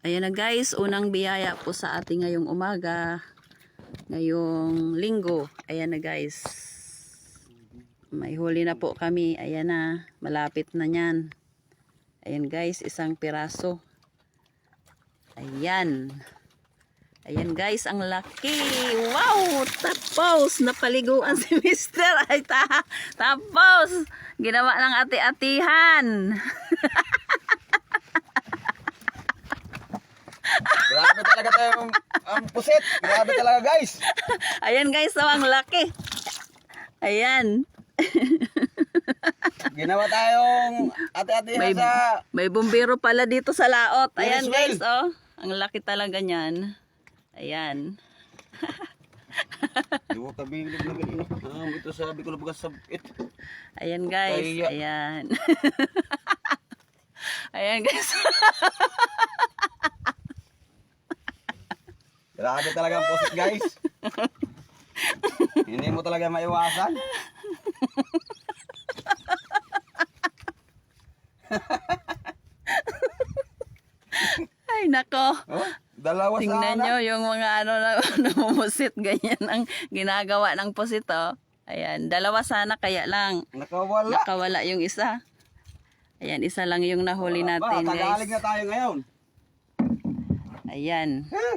Ayan na guys, unang biyaya po sa ating ngayong umaga. Ngayong linggo. Ayan na guys. May huli na po kami. Ayan na. Malapit na yan. Ayan guys, isang piraso. Ayan. Ayan guys, ang laki. Wow! Tapos, napaliguan si Mister. Ay, ta tapos, ginawa ng ati-atihan. Grabe talaga tayo ang, pusit. Grabe talaga guys. Ayan guys, oh, ang laki. Ayan. Ginawa tayong ate-ate May, sa... may bumbero pala dito sa laot. Ayan Yes, well. guys, oh. Ang laki talaga niyan. Ayan. Di mo kabilib na ganito. Ah, ito sabi ko baga sabit. Ayan guys. Kaya- Ayan. Ayan guys. Grabe talaga ang pusit guys. Hindi mo talaga maiwasan. Ay nako. Oh, dalawa Tingnan sana. nyo yung mga ano na namumusit. Ganyan ang ginagawa ng pusit oh. Ayan. Dalawa sana kaya lang. Nakawala. Nakawala yung isa. Ayan. Isa lang yung nahuli natin ba, tagalig guys. na tayo ngayon. Ayan. Eh,